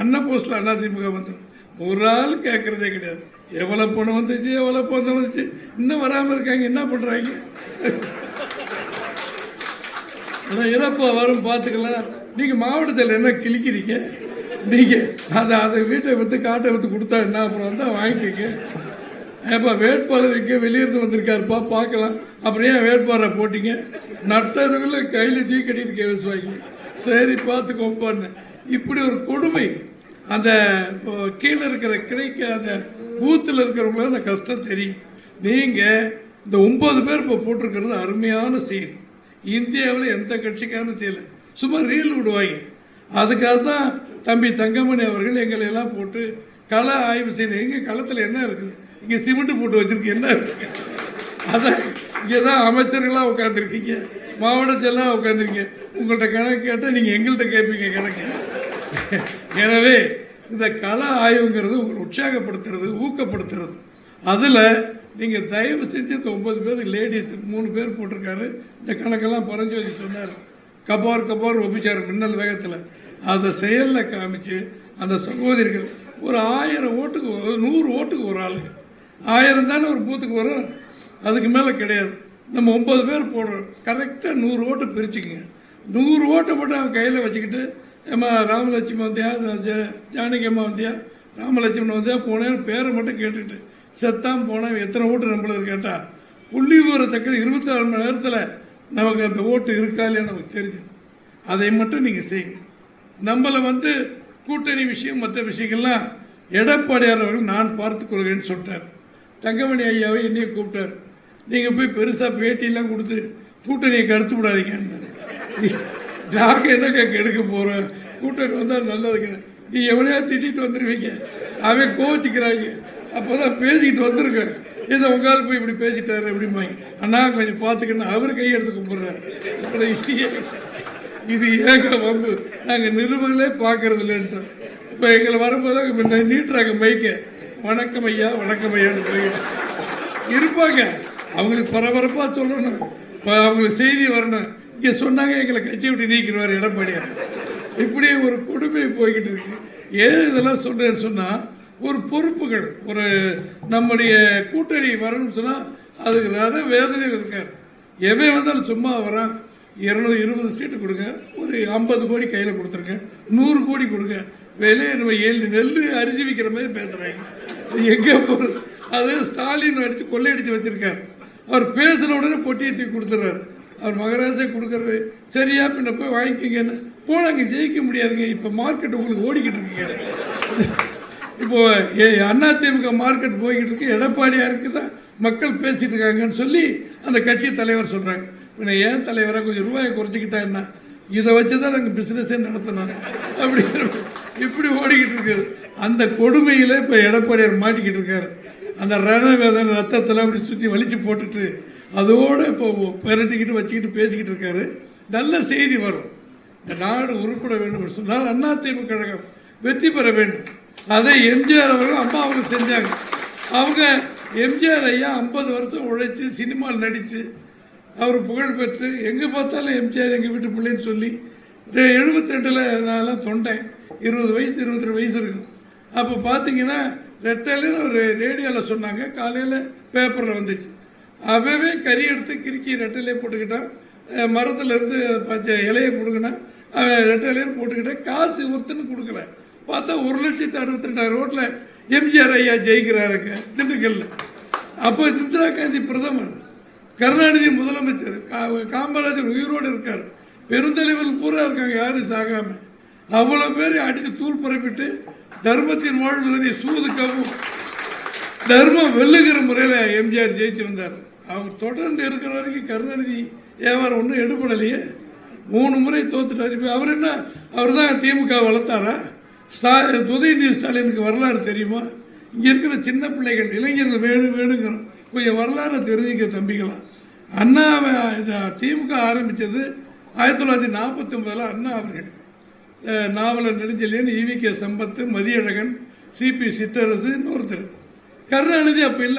அண்ணா போஸ்ட்ல அண்ணா திமுக வந்துடும் ஒரு ஆள் கேட்கறதே கிடையாது. எவ்வளவு பணம் வந்துச்சு எவ்வளவு பணம் வந்துச்சு? இன்னும் வராம இருக்காங்க. என்ன பண்றாங்க? ஆனா இறப்பா வரும் பார்த்துக்கலாம் நீங்க மாவட்டத்தில் என்ன கிழிக்கிறீங்க? நீங்க அதை அதை வீட்டை விற்று காட்டை வித்து கொடுத்தா என்ன அப்புறம் வந்தா வாங்கிக்கங்க. இப்போ வேட்பாளர் இங்கே வெளியிருந்து வந்திருக்காருப்பா பார்க்கலாம். அப்புறம் ஏன் வேட்பாளரை போட்டிங்க? நட்டதுக்குள்ள கையில் தீ கட்டிட்டு கேஸ் வாங்கி சரி பார்த்துக்கோப்பான்னு இப்படி ஒரு கொடுமை. அந்த இப்போ கீழே இருக்கிற கிடைக்க அந்த பூத்தில் இருக்கிறவங்கள அந்த கஷ்டம் தெரியும். நீங்கள் இந்த ஒம்பது பேர் இப்போ போட்டிருக்கிறது அருமையான செய்தி இந்தியாவில் எந்த கட்சிக்கான செய்யலை சும்மா ரீல் விடுவாங்க. அதுக்காக தான் தம்பி தங்கமணி அவர்கள் எங்களை எல்லாம் போட்டு கள ஆய்வு செய்யணும் எங்கள் களத்தில் என்ன இருக்குது? இங்க சிமெண்ட் போட்டு வச்சிருக்கு என்ன? அதான் இங்கே தான் அமைச்சர்களாக உட்காந்துருக்கீங்க மாவட்டத்தெல்லாம் உட்காந்துருக்கீங்க உங்கள்கிட்ட கணக்கு கேட்டால் நீங்கள் எங்கள்கிட்ட கேட்பீங்க கணக்கு. எனவே இந்த கல ஆய்வுங்கிறது உங்களை உற்சாகப்படுத்துறது ஊக்கப்படுத்துறது. அதில் நீங்கள் தயவு செஞ்சு இந்த ஒன்பது பேர் லேடிஸ் மூணு பேர் போட்டிருக்காரு. இந்த கணக்கெல்லாம் பரஞ்சோதி சொன்னார். கபார் கபார் ஒப்பிச்சார் மின்னல் வேகத்தில். அதை செயலில் காமிச்சு அந்த சகோதரிகள் ஒரு ஆயிரம் ஓட்டுக்கு ஒரு நூறு ஓட்டுக்கு ஒரு ஆளுங்க. ஆயிரம் தானே ஒரு பூத்துக்கு வரும்? அதுக்கு மேலே கிடையாது. நம்ம ஒன்பது பேர் போடுறோம். கரெக்டாக நூறு ஓட்டு பிரிச்சுக்குங்க. நூறு ஓட்டை மட்டும் அவன் கையில் வச்சுக்கிட்டு ஏமா ராமலட்சுமி வந்தியா? ஜ- ஜானகி அம்மா வந்தியா? ராமலட்சுமன் வந்தியா? போனேன்னு பேரை மட்டும் கேட்டுக்கிட்டு செத்தான் போனேன் எத்தனை ஓட்டு நம்மளுக்கு கேட்டால் புள்ளி விவரத்தக்க இருபத்தி நாலு மணி நேரத்தில் நமக்கு அந்த ஓட்டு இருக்கா இல்லையா நமக்கு தெரிஞ்சு அதை மட்டும் நீங்கள் செய்யுங்க. நம்மளை வந்து கூட்டணி விஷயம் மற்ற விஷயங்கள்லாம் எடப்பாடியார் அவர்கள் நான் பார்த்துக் கொள்கிறேன்னு சொல்லிட்டார். தங்கமணி ஐயாவை என்னையும் கூப்பிட்டார். நீங்கள் போய் பெருசாக பேட்டியெல்லாம் கொடுத்து கூட்டணியை கடத்து விடாதீங்கன்னு நாங்க என்னங்க கெடுக்க போறோம் கூட்டணி வந்தா நல்லதுங்க நீ எவனையா திட்டிட்டு வந்துருவீங்க? அவன் கோச்சிக்கிறாங்க அப்பதான் பேசிக்கிட்டு வந்திருக்கேன் இதை உங்களால் போய் இப்படி பேசிட்டாரு அப்படிம்பாங்க. அண்ணா கொஞ்சம் பார்த்துக்கணும் அவரு கையெடுத்து கும்பிடுறாரு. அப்புறம் இது- இது ஏக வம்பு. நாங்க நிருபர்களே பார்க்கறது இல்லைன்ட்டோம் இப்ப எங்களை வரும்போது நீட்டுறாங்க மைக்க வணக்கம் ஐயா வணக்கம் ஐயான்னு இருப்பாங்க. அவங்களுக்கு பரபரப்பா சொல்லணும். அவங்களுக்கு செய்தி வரணும். இங்க சொன்னாங்க எங்களை கட்சி விட்டு நீக்கிடுவார் எடப்பாடியார். இப்படி ஒரு கொடுமை போய்கிட்டு இருக்கு. ஏன் இதெல்லாம் சொல்றேன்னு சொன்னா ஒரு பொறுப்புகள் ஒரு நம்முடைய கூட்டணி வரணும்னு சொன்னா அதுக்கு நிறைய வேதனைகள் இருக்கார் எவன் வந்தாலும் சும்மா வரான். இருநூறு இருபது சீட்டு கொடுங்க. ஒரு ஐம்பது கோடி கையில் கொடுத்துருங்க. நூறு கோடி கொடுங்க. விலையை நம்ம ஏழு நெல் அரிசி விற்கிற மாதிரி பேசுறாங்க. எங்கே போறது? அது ஸ்டாலின் அடித்து கொள்ளையடிச்சு வச்சிருக்காரு. அவர் பேசின உடனே பொட்டியை தூக்கி கொடுத்துட்றாரு. அவர் மகராஜை கொடுக்குறது. சரியா பின்ன போய் வாங்கிக்கிங்கன்னு போனால் அங்கே ஜெயிக்க முடியாதுங்க. இப்போ மார்க்கெட் உங்களுக்கு ஓடிக்கிட்டு இருக்கீங்க இப்போ அதிமுக மார்க்கெட் போய்கிட்டு இருக்கு. எடப்பாடியாருக்கு தான் மக்கள் பேசிகிட்டு இருக்காங்கன்னு சொல்லி அந்த கட்சி தலைவர் சொல்கிறாங்க பின்ன ஏன் தலைவராக கொஞ்சம் ரூபாயை குறைச்சிக்கிட்டா என்ன? இதை வச்சு தான் நாங்கள் பிஸ்னஸே நடத்தினாங்க அப்படி இப்படி ஓடிக்கிட்டு இருக்குது. அந்த கொடுமையில இப்போ எடப்பாடியார் மாட்டிக்கிட்டு இருக்காரு. அந்த ரணவேதன் ரத்தத்தில் அப்படி சுற்றி வலிச்சு போட்டுட்டு அதோட இப்போ பெரட்டிக்கிட்டு வச்சுக்கிட்டு பேசிக்கிட்டு இருக்காரு. நல்ல செய்தி வரும். இந்த நாடு உருப்பிட வேண்டும் என்று சொன்னால் தீர்வு கழகம் வெற்றி பெற வேண்டும். அதை எம்ஜிஆர் அவர்கள் அம்மா அவங்க செஞ்சாங்க. அவங்க எம்ஜிஆர் ஐயா ஐம்பது வருஷம் உழைச்சி சினிமாவில் நடித்து அவர் புகழ் பெற்று எங்கே பார்த்தாலும் எம்ஜிஆர் எங்கள் வீட்டு பிள்ளைன்னு சொல்லி எழுபத்தி ரெண்டில் நான் தொண்டேன். இருபது வயசு இருபத்தி ரெண்டு வயசு இருக்கும் அப்போ பார்த்தீங்கன்னா ரெட்டலைன்னு ஒரு ரேடியோவில் சொன்னாங்க. காலையில் பேப்பரில் வந்துச்சு. அவவே கறி எடுத்து கிறுக்கி ரெட்டலையே போட்டுக்கிட்டான். மரத்துலேருந்து பச்சை இலையை கொடுக்கணும் அவன் ரெட்டலையும் போட்டுக்கிட்டேன் காசு ஒருத்தன்னு கொடுக்கல. பார்த்தா ஒரு லட்சத்தி அறுபத்தி ரெண்டாயிரம் ரோட்டில் எம்ஜிஆர் ஐயா ஜெயிக்கிறாருங்க. திண்டுக்கல்ல. அப்போ இந்திரா காந்தி பிரதமர் கருணாநிதி முதலமைச்சர் கா- காமராஜர் உயிரோடு இருக்கார். பெருந்தலைவர்கள் பூரா இருக்காங்க. யாரும் சாகாமல் அவ்வளவு பேர் அடித்து தூள் பரப்பிட்டு தர்மத்தின் வாழ்வதனை சூதுக்கவும் தர்மம் வெல்லுகிற முறையில் எம்ஜிஆர் ஜெயிச்சிருந்தார். அவர் தொடர்ந்து இருக்கிற வரைக்கும் கருணாநிதி வியாபாரம் ஒன்றும் எடுபடலையே. மூணு முறை தோத்துட்டார். இப்போ அவர் என்ன அவர் தான் திமுக வளர்த்தாரா? ஸ்டா உதயநிதி ஸ்டாலினுக்கு வரலாறு தெரியுமா? இங்கே இருக்கிற சின்ன பிள்ளைகள் இளைஞர்கள் வேணும் வேணுங்கிறோம் கொஞ்சம் வரலாறு தெரிஞ்சுக்க தம்பிக்கலாம் அண்ணா திமுக ஆரம்பித்தது ஆயிரத்தி தொள்ளாயிரத்தி நாற்பத்தி ஒன்பதில் அண்ணா அவர்கள். Navalar Nedunchezhiyan E V K Sampath Mathiyazhagan C P Chitrarasu இன்னொருத்தர். கருணாநிதி அப்ப இல்ல.